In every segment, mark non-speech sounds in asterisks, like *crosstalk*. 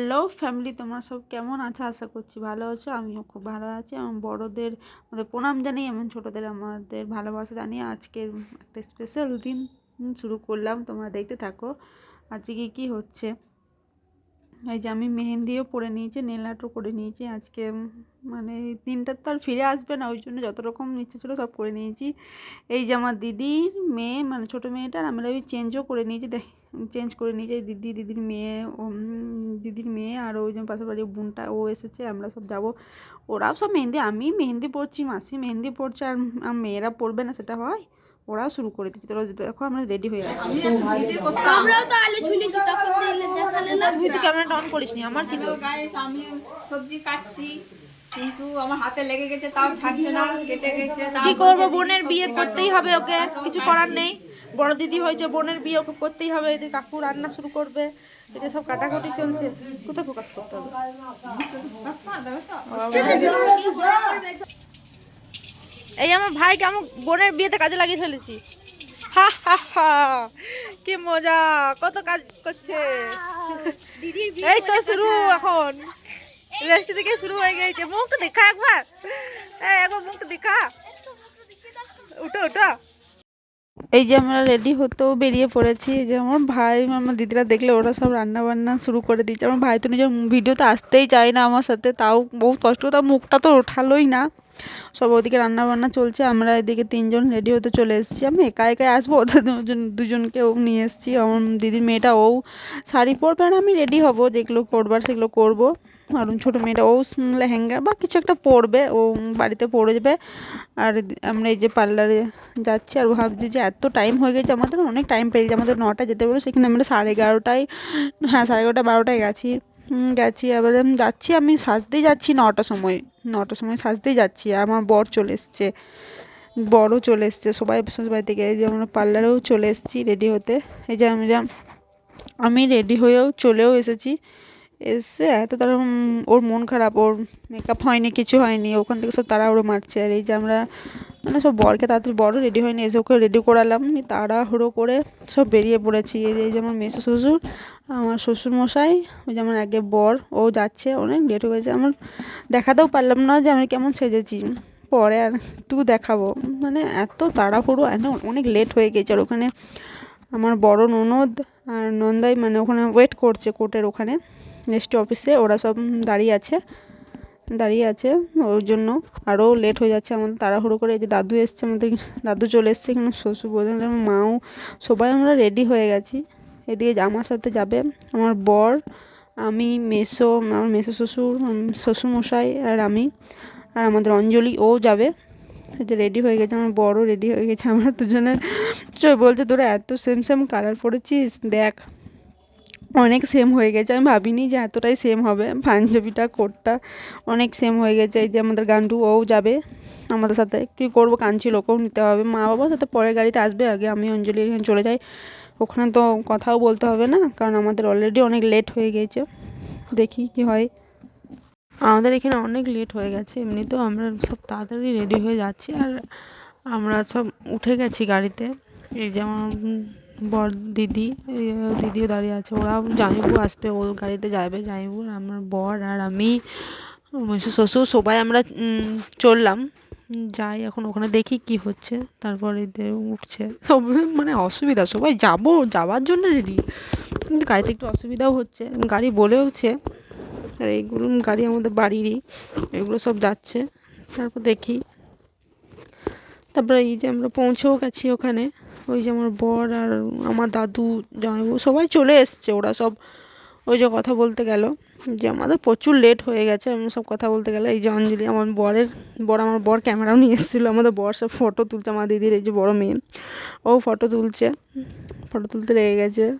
Hello family তোমরা সব কেমন আছো? আশা করছি ভালো আছো। আমিও খুব ভালো আছি। আমার বড়োদের, আমাদের প্রণাম জানিয়ে এবং ছোটোদের আমাদের ভালোবাসা জানিয়ে আজকের একটা স্পেশাল দিন শুরু করলাম। তোমরা দেখতে থাকো। আজকে কি, কী হচ্ছে? এই যে আমি মেহেন্দিও পরে নিয়েছি নেল আর্টও করে নিয়েছি। আজকে মানে দিনটা তো আর ফিরে আসবে না ওই জন্য যত রকম ইচ্ছে ছিল সব করে নিয়েছি। এই যে আমার দিদির মেয়ে মানে ছোটো মেয়েটার আমরা ওই চেঞ্জও করে নিয়েছি দেখ চেঞ্জ করে নিয়েছি। দিদি দিদির মেয়ে ও, দিদির মেয়ে আর ওই যে পাশে বাড়ির বোনটা ও এসেছে আমরা সব যাব। ওরাও সব মেহেন্দি আমি মেহেন্দি পরছি মাসি মেহেন্দি পরছে আর মেয়েরা পরবে না সেটা হয়? ওরাও শুরু করে দিচ্ছে তোরা দেখো আমরা রেডি হয়ে গেছি। আমরাও তো আলু ছুলেছি তখন দিলে দেখালে না। তুই তো ক্যামেরাটা অন করিস নি আমার কি আমি সবজি কাটছি কিন্তু আমার হাতে লেগে গেছে তাও ছাড়ছে না কেটে গেছে তাও কি করব? বোনের বিয়ে করতেই হবে ওকে কিছু করার নেই। বড় দিদি হয়েছে বোনের বিয়ে ওকে করতেই হবে এদিকে কাকু রান্না শুরু করবে এদিকে সব কাটাকুটি চলছে। কোথায় ফোকাস করতে হবে? তো। এই আমার ভাইকে আমার বোনের বিয়েতে কাজে লাগিয়ে ফেলেছি। হা হা হা। কি মজা, কত কাজ করছে। এই তো শুরু এখন। রেস্ট থেকে শুরু হয়ে গেছে মুখটা দেখা একবার। একবার মুখটা দেখা। উঠো উঠো। এই যে আমরা রেডি হতেও বেরিয়ে পড়েছি। যে আমার ভাই, আমার দিদিরা দেখলে ওরা সব রান্না বান্না শুরু করে দিচ্ছে আমার ভাই তো নিজের ভিডিওতে আসতেই চায় না আমার সাথে। তাও বহুত কষ্ট, তার মুখটা তো ওঠালোই না। সব ওদিকে রান্না বান্না চলছে, আমরা এদিকে তিনজন রেডি হতে চলে এসেছি। আমি একা একাই আসব, ওদের দুজন, দুজনকেও নিয়ে এসেছি। আমার দিদির মেয়েটা, ও শাড়ি পরবে আর আমি রেডি হব, যেগুলো করবার সেগুলো করব। আর ছোটো মেয়েটা, ও লেহেঙ্গা বা কিছু একটা পরবে, ও বাড়িতে পরে যাবে আর আমরা এই যে পার্লারে যাচ্ছি, আর ভাবছি যে এত টাইম হয়ে গেছে, আমাদের অনেক টাইম পেয়ে গেছে। আমাদের নটা যেতে পারো সেখানে আমরা সাড়ে এগারোটায় হ্যাঁ সাড়ে এগারোটা, বারোটায় গেছি। গেছি, এবারে যাচ্ছি, আমি সাজতেই যাচ্ছি নটার সময়। নটার সময় সাজতেই যাচ্ছি আর আমার বর চলে এসছে। বড়ও চলে এসছে। সবাই সবাই থেকে এই যে আমরা পার্লারেও চলে এসেছি রেডি হতে। এই যে আমি যা আমি রেডি হয়েও চলেও এসেছি। এসে এত তার ওর মন খারাপ, ওর মেকআপ হয়নি, কিছু হয়নি। ওখান থেকে সব তারা ওর মারছে। আর এই যে আমরা মানে সব বরকে তাড়াতাড়ি বড় রেডি হয়নি এসে ওকে রেডি করালাম তাড়াহুড়ো করে সব বেরিয়ে পড়েছি। এই যে যেমন মেসো শ্বশুর, আমার শ্বশুর মশাই, ওই যেমন আগে বর, ও যাচ্ছে, অনেক লেট হয়ে গেছে। আমার দেখাতেও পারলাম না যে আমি কেমন সেজেছি। পরে আর একটু দেখাবো। মানে এত তাড়াহুড়ো অনেক লেট হয়ে গেছে। আর ওখানে আমার বড় ননদ আর নন্দাই মানে ওখানে ওয়েট করছে কোর্টের ওখানে রেজিস্ট্রি অফিসে ওরা সব দাঁড়িয়ে আছে। দাঁড়িয়ে আছে ওর জন্য। আরও লেট হয়ে যাচ্ছে, আমাদের তাড়াহুড়ো করে যে দাদু এসছে, আমাদের দাদু চলে এসছে এখানে, শ্বশুর বোঝেন মাও, সবাই আমরা রেডি হয়ে গেছি। এদিকে আমার সাথে যাবে আমার বর, আমি, মেসো, আমার মেসো শ্বশুর শ্বশুরমশাই আর আমি। আর আমাদের অঞ্জলি, ও যাবে। যে রেডি হয়ে গেছে, আমার বড়ও রেডি হয়ে গেছে, আমরা দুজনের বলছে, তোরা এত সেম সেম কালার পরেছিস, দেখ। অনেক সেম হয়ে গেছে। আমি ভাবিনি যে এতটাই সেম হবে। পাঞ্জাবিটা কোটটা অনেক সেম হয়ে গেছে। এই যে আমাদের গান্ডু ও যাবে আমাদের সাথে। কী করব? কাঁদছিল ওকেও নিতে হবে। মা বাবার সাথে পরের গাড়িতে আসবে আগে। আমি অঞ্জলি এখানে চলে যাই। ওখানে তো কথাও বলতে হবে না, কারণ আমাদের অলরেডি অনেক লেট হয়ে গেছে। দেখি কি হয়। আমাদের এখানে অনেক লেট হয়ে গেছে। এমনিতেও আমরা সব তাড়াতাড়ি রেডি হয়ে যাচ্ছি। আর আমরা সব উঠে গেছি গাড়িতে। এই যেমন বর, দিদি দিদিও দাঁড়িয়ে আছে। ওরা জামাইবু আসবে ওর গাড়িতে যাবে। জামাইবু আর আমার বর আর আমি মেসো শ্বশুর, সবাই আমরা চললাম। যাই এখন ওখানে দেখি কি হচ্ছে। তারপরে উঠছে। সব মানে অসুবিধা, সবাই যাব, যাওয়ার জন্য রেডি কিন্তু গাড়িতে একটু অসুবিধাও হচ্ছে। গাড়ি বলেওছে, আর এইগুলো গাড়ি আমাদের বাড়িরই। এগুলো সব যাচ্ছে। তারপর দেখি। তারপরে এই যে আমরা পৌঁছেও গেছি ওখানে। ওই যে আমার বর আর আমার দাদু জামাইবাবু সবাই চলে এসছে। ওরা সব ওই যে কথা বলতে গেল যে আমাদের প্রচুর লেট হয়ে গেছে। আমি সব কথা বলতে গেলে এই যে অঞ্জলি, আমার বরের, বর, আমার বর ক্যামেরাও নিয়ে এসেছিল। আমাদের বর সব ফটো তুলছে, আমার দিদির এই যে বড় মেয়ে। ও ফটো তুলছে ফটো তুলতে লেগে গেছে।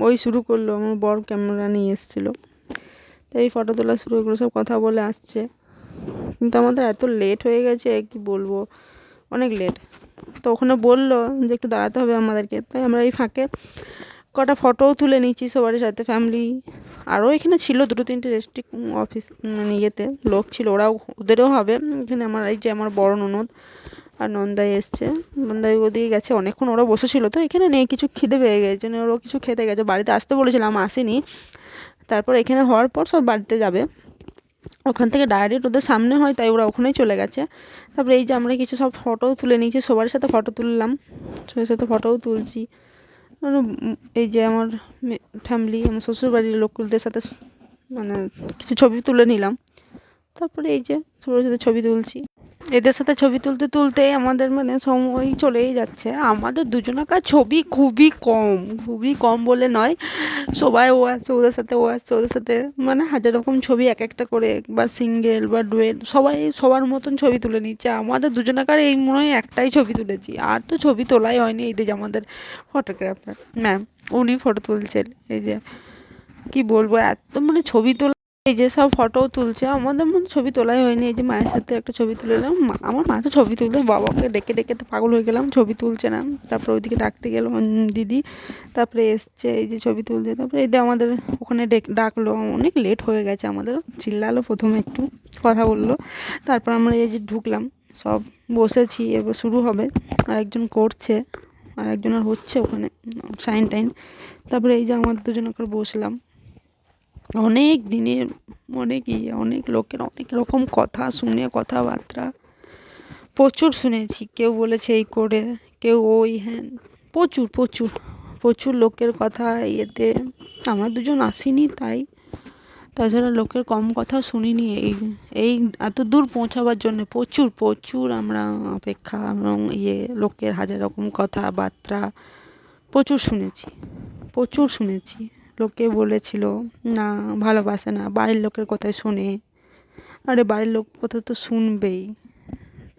ওই শুরু করল, আমার বর ক্যামেরা নিয়ে এসেছিল। তো এই ফটো তোলা শুরু এগুলো সব কথা বলে আসছে। কিন্তু আমাদের এত লেট হয়ে গেছে, কি বলব? অনেক লেট তো ওখানে বলল যে একটু দাঁড়াতে হবে আমাদেরকে। তাই আমরা এই ফাঁকে কটা ফটোও তুলে নিচ্ছি সবার সাথে ফ্যামিলি আরও এখানে ছিল দুটো তিনটে রেস্ট্রিক্ট অফিস মানে ইয়েতে লোক ছিল, ওরাও, ওদেরও হবে। এখানে আমার এই যে আমার বড় ননদ আর নন্দাই এসছে। নন্দাই ওদিকে গেছে, অনেকক্ষণ ওরা বসেছিল। তো এখানে নেই, কিছু খিদে পেয়ে গেছে না ওরাও কিছু খেতে গেছে। বাড়িতে আসতে বলেছিলাম, আসেনি। তারপর এখানে হওয়ার পর সব বাড়িতে যাবে। ওখান থেকে ডাইরেক্ট ওদের সামনে হয়, তাই ওরা ওখানেই চলে গেছে। তারপরে এই যে আমরা কিছু সব ফটোও তুলে নিয়েছি, সবার সাথে ফটো তুললাম, সবার সাথে ফটোও তুলছি। এই যে আমার ফ্যামিলি আমার শ্বশুরবাড়ির লোকদের সাথে মানে কিছু ছবি তুলে নিলাম। তারপরে এই যে সবার সাথে ছবি তুলছি। এদের সাথে ছবি তুলতে তুলতে আমাদের মানে সময় চলেই যাচ্ছে। আমাদের দুজনাকার ছবি খুবই কম খুবই কম বলে নয়। সবাই ও আসছে ওদের সাথে ও আসছে ওদের সাথে মানে হাজার রকম ছবি এক একটা করে, বা সিঙ্গেল বা ডুয়েল সবাই সবার মতন ছবি তুলে নিচ্ছে। আমাদের দুজনাকার এই মনে হয় একটাই ছবি তুলেছি। আর তো ছবি তোলাই হয়নি এই যে আমাদের ফটোগ্রাফার ম্যাম উনি ফটো তুলছেন। এই যে, কি বলব, এত মানে ছবি তোলা এই যে সব ফটো তুলছে, আমাদের মনে ছবি তোলাই হয়নি। এই যে মায়ের সাথে একটা ছবি তুলে নিলাম মা- আমার মা তো ছবি তুলতে, বাবাকে ডেকে ডেকে তো পাগল হয়ে গেলাম, ছবি তুলছে না। তারপরে ওইদিকে ডাকতে গেলাম দিদি, তারপরে এসছে, এই যে ছবি তুলছে। তারপরে এই যে আমাদের ওখানে ডেক- ডাকলো, অনেক লেট হয়ে গেছে আমাদের, চিল্লালো প্রথমে একটু, কথা বলল। তারপর আমরা এই যে ঢুকলাম, সব বসেছি, এবার শুরু হবে। আর একজন করছে, আর একজনের হচ্ছে ওখানে সাইন টাইন। তারপরে এই যে আমাদের দুজনকার বসলাম। অনেক দিনের অনেক ইয়ে অনেক লোকের অনেক রকম কথা শুনে, কথাবার্তা প্রচুর শুনেছি। কেউ বলেছে এই করে, কেউ ওই হ্যান প্রচুর প্রচুর প্রচুর লোকের কথা ইয়েতে আমরা দুজন আসিনি তাই। তাছাড়া লোকের কম কথা শুনিনি এই এই এত দূর পৌঁছাবার জন্য প্রচুর প্রচুর আমরা অপেক্ষা এবং ইয়ে লোকের হাজার রকম কথাবার্তা প্রচুর শুনেছি প্রচুর শুনেছি। লোকে বলেছিল, না, ভালোবাসে না, বাড়ির লোকের কথাই শোনে। আরে, বাড়ির লোক কথা তো শুনবেই।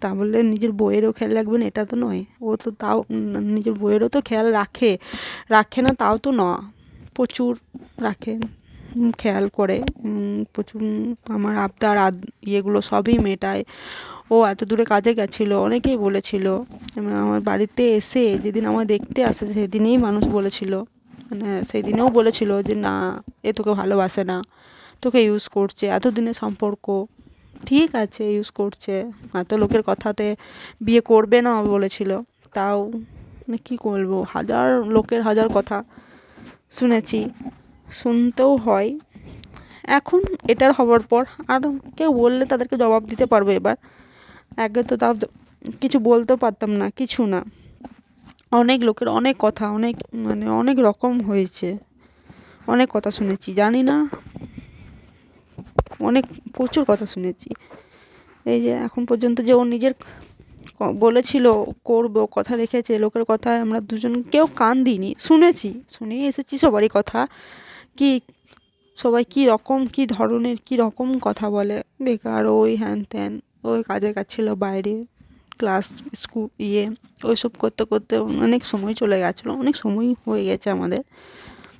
তা বললে নিজের বইয়েরও খেয়াল রাখবেন, এটা তো নয়। ও তো তাও, নিজের বইয়েরও তো খেয়াল রাখে। রাখে না, তাও তো না প্রচুর রাখে খেয়াল করে। প্রচুর, আমার আবদার, আদ, ইয়েগুলো সবই মেটায়। ও এত দূরে কাজে গেছিল, অনেকেই বলেছিল, আমার বাড়িতে এসে, যেদিন আমার দেখতে আসে, সেদিনেই মানুষ বলেছিল। মানে সেই দিনেও বলেছিল যে, না, এ তোকে ভালোবাসে না, তোকে ইউজ করছে, এতদিনের সম্পর্ক, ঠিক আছে ইউজ করছে এত লোকের কথাতে বিয়ে করবে না বলেছিল। তাও মানে কী করব হাজার লোকের হাজার কথা শুনেছি, শুনতেও হয়। এখন এটার হওয়ার পর আর কেউ বললে তাদেরকে জবাব দিতে পারব এবার। আগে তো তাও কিছু বলতেও পারতাম না, কিছু না। অনেক লোকের অনেক কথা, অনেক মানে অনেক রকম হয়েছে। অনেক কথা শুনেছি, জানি না। অনেক, প্রচুর কথা শুনেছি। এই যে এখন পর্যন্ত যে ও নিজের বলেছিল, করব, কথা রেখেছে, লোকের কথায় আমরা দুজন, কেউ কান দিইনি। শুনেছি, শুনেই এসেছি সবারই কথা। কি, সবাই কী রকম, কী ধরনের, কী রকম কথা বলে? বেকার, ওই হ্যান ত্যান, ওই কাজে ছিল বাইরে। ক্লাস স্কুল ইয়ে ওইসব করতে করতে অনেক সময় চলে গেছিল। অনেক সময় হয়ে গেছে আমাদের,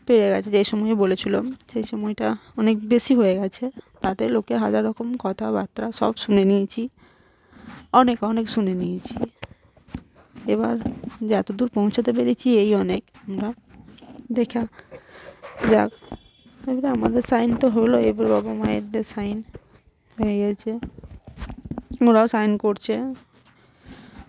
পেরে গেছে। যে সময় বলেছিল, সেই সময়টা অনেক বেশি হয়ে গেছে। তাতে লোকের হাজার রকম কথাবার্তা সব শুনে নিয়েছি। অনেক অনেক শুনে নিয়েছি। এবার যে এত দূর পৌঁছাতে পেরেছি, এই অনেক। আমরা দেখা যাক। এবারে আমাদের সাইন তো হলো, এবার বাবা মায়েরদের সাইন হয়ে গেছে, ওরাও সাইন করছে।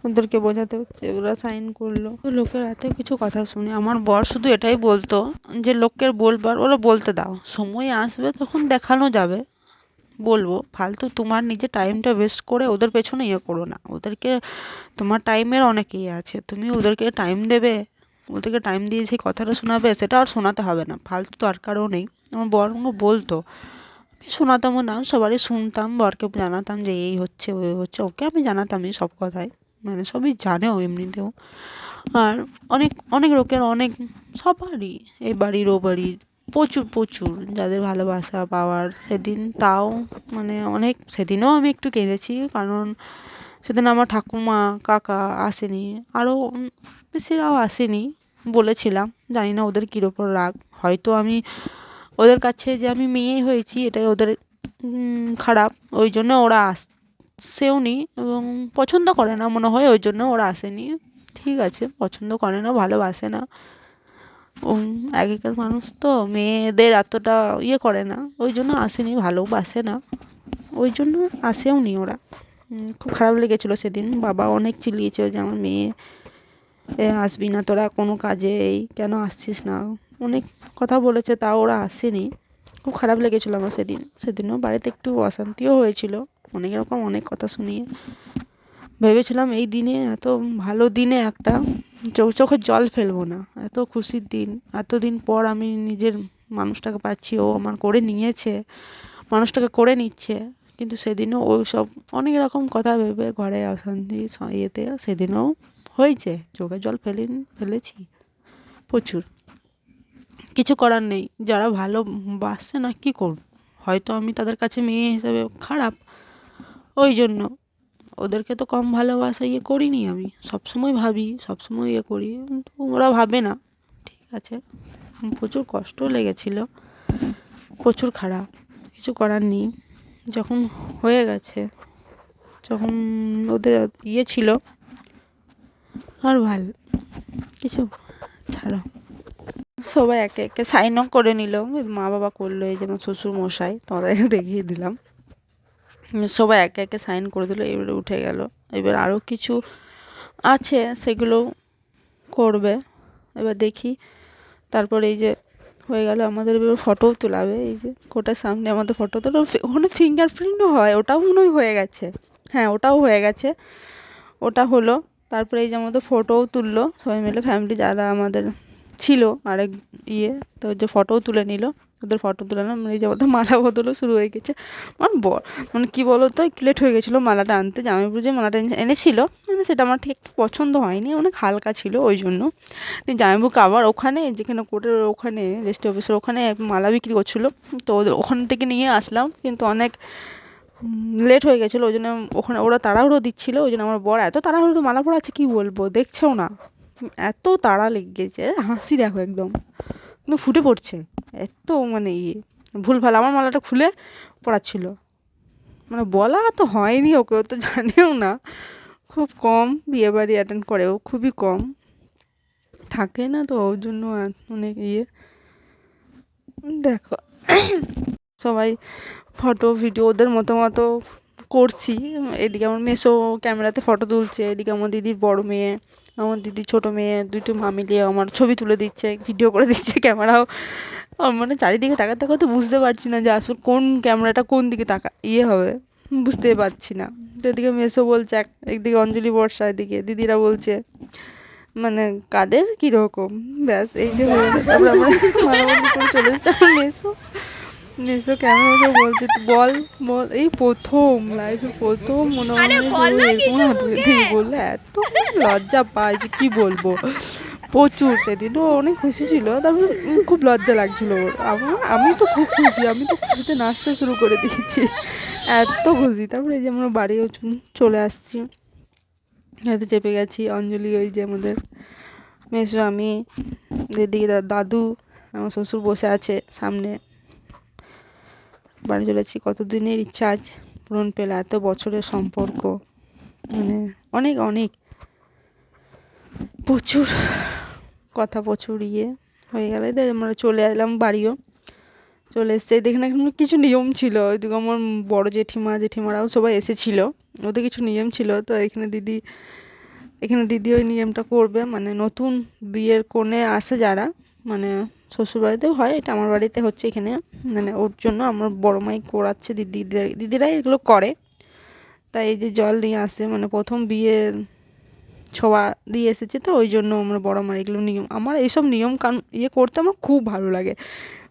ওদেরকে বোঝাতে হচ্ছে, ওরা সাইন করল। তো লোকের এত কিছু কথা শুনে আমার বর শুধু এটাই বলতো যে লোকের বলবার, ওরা বলতে দাও। সময় আসবে তখন দেখানো যাবে। বলব, ফালতু, তোমার নিজের টাইমটা ওয়েস্ট করে ওদের পেছনে ইয়ে করো না। ওদেরকে, তোমার টাইমের অনেক ইয়ে আছে। তুমি ওদেরকে টাইম দেবে, ওদেরকে টাইম দিয়ে সেই কথাটা শোনাবে, সেটা আর শোনাতে হবে না। ফালতু দরকারও নেই। আমার বর বলতো, আমি শোনাতামও না, সবারই শুনতাম, বরকে জানাতাম যে, এই হচ্ছে, ওই হচ্ছে, ওকে আমি জানাতামই সব কথাই মানে সবই জানেও এমনিতেও। আর অনেক অনেক লোকের অনেক, সবারই এই বাড়ির ও বাড়ির প্রচুর প্রচুর যাদের ভালোবাসা, পাওয়ার সেদিন তাও মানে অনেক, সেদিনও আমি একটু কেঁদেছি কারণ সেদিন আমার ঠাকুমা, কাকা আসেনি, আরও বেশিরাও আসেনি বলেছিলাম, জানি না ওদের কীর ওপর রাগ। হয়তো আমি ওদের কাছে যে আমি মেয়ে হয়েছি, এটাই ওদের খারাপ, ওই জন্য ওরা আসছেও নি এবং পছন্দ করে না, মনে হয় ওই জন্য ওরা আসেনি। ঠিক আছে, পছন্দ করে না, ভালোবাসে না। আগেকার মানুষ তো মেয়েদের এতটা ইয়ে করে না, ওই জন্য আসেনি, ভালোবাসে না। ওই জন্য আসেও নি ওরা। খুব খারাপ লেগেছিলো সেদিন, বাবা অনেক চিল্লিয়েছে যে আমার মেয়ে আসবি না, তোরা কোনো কাজে এই, কেন আসছিস না? অনেক কথা বলেছে তাও ওরা আসেনি। খুব খারাপ লেগেছিলো আমার সেদিন, সেদিনও বাড়িতে একটু অশান্তিও হয়েছিল। অনেক রকম অনেক কথা শুনিয়ে ভেবেছিলাম এই দিনে এত ভালো দিনে একটা চোখ চোখে জল ফেলব না। এত খুশির দিন, এতদিন পর আমি নিজের মানুষটাকে পাচ্ছি, ও আমার করে নিয়েছে, মানুষটাকে করে নিচ্ছে। কিন্তু সেদিনও ওই সব অনেক রকম কথা ভেবে ঘরে অশান্তি ইয়েতে সেদিনও হয়েছে, চোখে জল ফেলে ফেলেছি, প্রচুর। কিছু করার নেই, যারা ভালো বাসছে না কী করব? হয়তো আমি তাদের কাছে মেয়ে হিসেবে খারাপ ওই জন্য। ওদেরকে তো কম ভালোবাসা ইয়ে করিনি আমি। সবসময় ভাবি, সবসময় ইয়ে করি। ওরা ভাবে না। ঠিক আছে। প্রচুর কষ্টও লেগেছিলো। প্রচুর খারাপ। কিছু করার নেই। যখন হয়ে গেছে, যখন ওদের ইয়ে ছিল, আর ভালো। কিছু ছাড়ো। সবাই একে একে সাইনও করে নিল। মা বাবা করল, এই যেমন শ্বশুর মশাই তোমাদের দেখিয়ে দিলাম। সবাই একে একে সাইন করে দিল, এবারে উঠে গেল। এবার আরও কিছু আছে সেগুলো করবে। এবার দেখি। তারপরে এই যে হয়ে গেল আমাদের এবার ফটোও তোলাবে। এই যে কোটার সামনে আমাদের ফটো তোলা। ওখানে ফিঙ্গারপ্রিন্টও হয়, ওটাও মনে হয় গেছে। হ্যাঁ ওটাও হয়ে গেছে। ওটা হলো। তারপরে এই যে আমাদের ফটোও তুললো। সবাই মিলে ফ্যামিলি যারা আমাদের ছিল আরেক ইয়ে তো যে ফটোও তুলে নিল। ওদের ফটো তুলে নিলাম এই যে আমাদের মালা বদলও শুরু হয়ে গেছে। মানে বর মানে কী বলো তো একটু লেট হয়ে গেছিল মালাটা আনতে জামাইবাবু যে মালাটা এনে- এনেছিল মানে সেটা আমার ঠিক পছন্দ হয়নি, অনেক হালকা ছিল ওই জন্য। দিয়ে জামাইবাবুকে আবার ওখানে যেখানে কোর্টের ওখানে রেজিস্ট্রি অফিসের ওখানে মালা বিক্রি করছিল। তো ওখান থেকে নিয়ে আসলাম, কিন্তু অনেক লেট হয়ে গেছিল, ওই জন্য ওখানে ওরা তাড়াহুড়ো দিচ্ছিল, ওই জন্য আমার বর এত তাড়াহুড়ো মালা পরাচ্ছে কী বলব? দেখছেও না। এত তাড়া লেগে গেছে, হাসি দেখো একদম। একদম ফুটে পড়ছে। এত মানে ইয়ে ভুলভাল। আমার মালাটা খুলে পড়াচ্ছিল। মানে বলা তো হয়নি ওকে, ও তো জানেও না। খুব কম বিয়েবাড়ি অ্যাটেন্ড করেও খুবই কম। থাকে না তো ওর জন্য অনেক ইয়ে। দেখো, সবাই ফটো ভিডিও ওদের মতো মতো করছি। এদিকে আমার মেসো ক্যামেরাতে ফটো তুলছে, এদিকে আমার দিদির বড় মেয়ে। আমার দিদি ছোট মেয়ে দুটো মা মিলিয়ে আমার ছবি তুলে দিচ্ছে ভিডিও করে দিচ্ছে ক্যামেরাও মানে চারিদিকে তাকাতে তাকাতে বুঝতে পারছি না যে আসলে কোন ক্যামেরাটা কোন দিকে তাকা ইয়ে হবে। বুঝতেই পারছি না। তো এদিকে মেসো বলছে, এক একদিকে অঞ্জলি বর্ষা, এদিকে দিদিরা বলছে মানে কাদের কীরকম? ব্যাস, এই যে। তারপরে আমরা চলে এসেছি। আমার মেসো মেসো কেমন হলো বলছে বল বল। এই প্রথম লাইফে প্রথম মনে হয় এরকম *laughs* বললে এত লজ্জা পায় যে কি বলব। প্রচুর সেদিনও অনেক খুশি ছিল। তারপর খুব লজ্জা লাগছিল ওর। আমি তো খুব খুশি। আমি তো খুশিতে নাচতে শুরু করে দিয়েছি। এত খুশি। তারপরে এই যে আমরা বাড়িও চ- চলে আসছি। হয়তো চেপে গেছি। অঞ্জলি ওই যে আমাদের মেসো আমি এদিকে দাদু আমার শ্বশুর বসে আছে সামনে। বাড়ি চলেছি। কতদিনের ইচ্ছা আজ পূরণ পেলে? এত বছরের সম্পর্ক। মানে অনেক অনেক। প্রচুর কথা, প্রচুর ইয়ে হয়ে গেলে। আমরা চলে এলাম বাড়িও। চলে এসছে। দেখে না কিছু নিয়ম ছিল। ওইদিকে আমার বড় জেঠিমা, জেঠিমারাও সবাই এসেছিল। ওদের কিছু নিয়ম ছিল। তো এখানে দিদি এখানে দিদি ওই নিয়মটা করবে। মানে নতুন বিয়ের কোণে আসে যারা। মানে শ্বশুরবাড়িতেও হয়, এটা আমার বাড়িতে হচ্ছে এখানে। মানে ওর জন্য আমার বড় মাই করাচ্ছে দিদি দিদিরা এগুলো করে। তাই এই যে জল নিয়ে আসে মানে প্রথম বিয়ের ছোঁয়া দিয়ে এসেছে তো, ওই জন্য আমার বড় মার এগুলো নিয়ম। আমার এইসব নিয়ম কান ইয়ে করতে আমার খুব ভালো লাগে।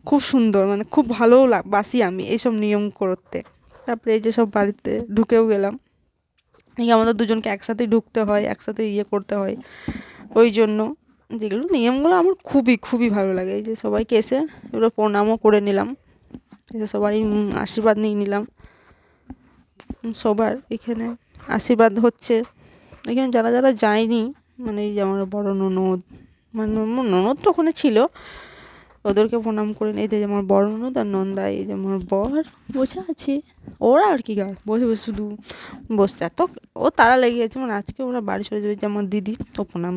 খুব সুন্দর মানে খুব ভালো বাসি আমি এইসব নিয়ম করতে। তারপরে এই যে সব বাড়িতে ঢুকেও গেলাম। এই আমাদের দুজনকে একসাথেই ঢুকতে হয়, একসাথে ইয়ে করতে হয়। ওই জন্য যেগুলো নিয়মগুলো আমার খুবই খুবই ভালো লাগে। এই যে সবাইকে এসে এগুলো প্রণামও করে নিলাম। এসে সবারই আশীর্বাদ নিয়ে নিলাম। সবার এখানে আশীর্বাদ হচ্ছে। এখানে যারা যারা যায়নি মানে এই যে আমার বড় ননদ মানে ননদ তো ওখানে ছিল, ওদেরকে প্রণাম করে নিই যে আমার বড় ননদ আর নন্দা, এই যে আমার বর, বসে আছে। ওরা আর কি গায়? বসে বসে শুধু বসছে। এত ও তারা লেগে গেছে মানে আজকে ওরা বাড়ি চলে যাবে, যে আমার দিদি, ও প্রণাম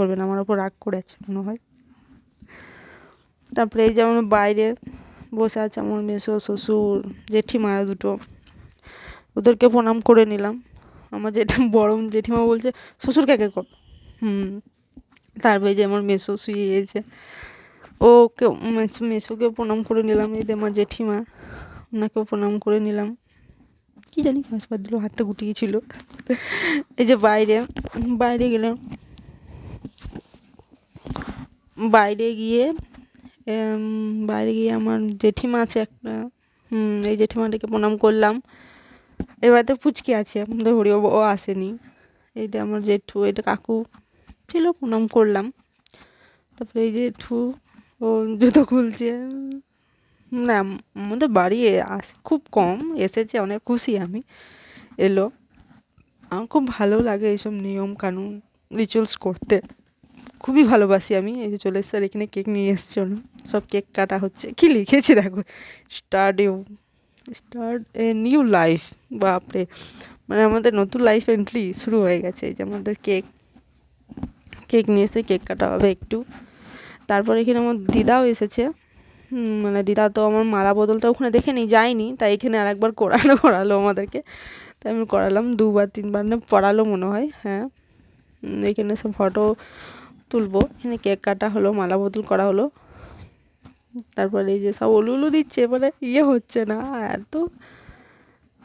করবে না আমার ওপর রাগ করে আছে মনে হয়। তারপরে এই যেমন বাইরে বসে আছে আমার মেসো শ্বশুর জেঠিমা দুটো। ওদেরকে প্রণাম করে নিলাম। আমার জেঠি, বড় জেঠিমা বলছে, শ্বশুর কাকে কর হুম। তারপরে যে আমার মেসো শুয়ে গেছে ওকে, মেসো, মেসোকে প্রণাম করে নিলাম। এই আমার জেঠিমা, ওনাকেও প্রণাম করে নিলাম। কি জানি দিল হাতটা গুটিয়েছিল। এই যে বাইরে বাইরে গেলাম। বাইরে গিয়ে বাইরে গিয়ে আমার জেঠিমা আছে একটা হুম এই জেঠিমাটাকে প্রণাম করলাম। এবার পুচকি আছে, আমাদের হরি ও আসেনি। এইটা আমার জেঠু, এটা কাকু ছিল, প্রণাম করলাম। তারপরে এই জেঠু, ও জুতো খুলছে। না, আমাদের বাড়ি আস- খুব কম, এসেছে, অনেক খুশি আমি। এলো। আমার খুব ভালো লাগে এইসব নিয়ম কানুন রিচুয়ালস করতে। খুবই ভালোবাসি আমি, এই যে চলে এসছে আর এখানে কেক নিয়ে এসছে। সব কেক কাটা হচ্ছে। কি লিখেছে দেখো? Start you start a new life, বাপরে। মানে আমাদের নতুন লাইফ এন্ট্রি শুরু হয়ে গেছে, এই যে আমাদের কেক। কেক নিয়ে এসে কেক কাটা হবে একটু। তারপর এখানে আমার দিদাও এসেছে। মানে দিদা তো আমার মালা বদলটা ওখানে দেখে নি যায়নি। তাই এখানে আরেকবার করানো করালো আমাদেরকে। তাই আমি করালাম দুবার, তিনবার, না, পড়ালো মনে হয় হ্যাঁ। এখানে সব ফটো তুলবো। এখানে কেক কাটা হলো, মালা বদল করা হলো। তারপরে এই যে সব উলু দিচ্ছে মানে ইয়ে হচ্ছে না, এত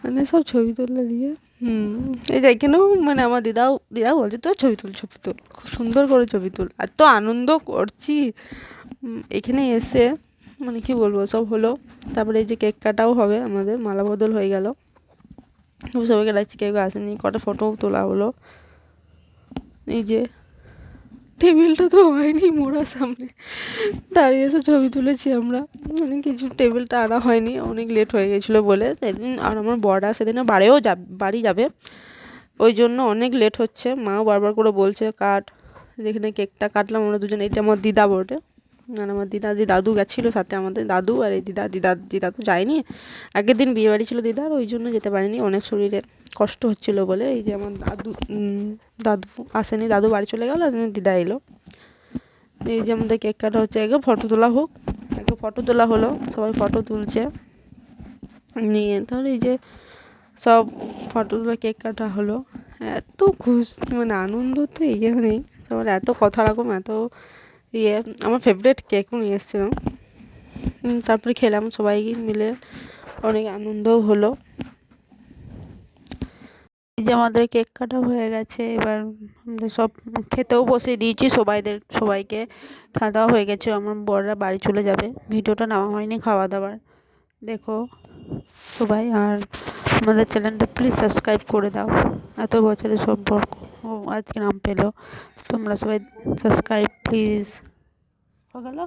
মানে সব ছবি তুললে দিয়ে হুম, এই যে এখানেও মানে আমার দিদাও দিদাও বলছে তো ছবি তুল ছবি তুল, খুব সুন্দর করে ছবি তুল, এত আনন্দ করছি। এখানে এসে মানে কি বলব, সব হলো। তারপরে এই যে কেক কাটাও হবে, আমাদের মালা বদল হয়ে গেল। সবাইকে ডাকছি, কেউ আসেনি, কটা ফটোও তোলা হলো। এই যে টেবিলটা তো হয়নি মোড়া সামনে। দাঁড়িয়ে এসে ছবি তুলেছি আমরা। মানে কিছু টেবিলটা আনা হয়নি, অনেক লেট হয়ে গেছিল বলে। সেদিন আর আমার বড়া সেদিনে বাড়িও যাব, বাড়ি যাবে। ওই জন্য অনেক লেট হচ্ছে। মাও বারবার করে বলছে, কাট। যেখানে কেকটা কাটলাম, আমরা দুজন, এটা আমার দিদা বটে। আর আমার দিদা দাদু গেছিল সাথে আমাদের দাদু আর এই দিদা দিদা দিদা তো যায়নি। আগের দিন বিয়ে বাড়ি ছিল দিদার ওই জন্য যেতে পারিনি। অনেক শরীরে কষ্ট হচ্ছিল বলে এই যে আমার দাদু দাদু আসেনি, দাদু বাড়ি চলে গেল দিদা এলো। এই যে আমাদের কেক কাটা হচ্ছে আগে ফটো তোলা হোক আগে ফটো তোলা হলো, সবাই ফটো তুলছে। নিয়ে তাহলে এই যে সব ফটো তোলা কেক কাটা হলো। এত খুশ মানে আনন্দ তো ইয়ে নেই। তারপরে এত কথা রকম এত ইয়ে আমার ফেভারিট কেকও নিয়ে এসেছিলাম তারপরে খেলাম সবাই মিলে। অনেক আনন্দও হলো। যে আমাদের কেক কাটা হয়ে গেছে, এবার আমরা সব খেতেও বসে দিয়েছি সবাইদের, সবাইকে। খাওয়া দাওয়া হয়ে গেছে, আমার বড়রা বাড়ি চলে যাবে। ভিডিওটা নেওয়া হয়নি খাওয়া দাওয়ার। দেখো সবাই, আর আমাদের চ্যানেলটা প্লিজ সাবস্ক্রাইব করে দাও। এত বছরের সম্পর্ক ও, আজকে নাম পেল। তোমরা সবাই সাবস্ক্রাইব প্লিজ হয়ে গেলো?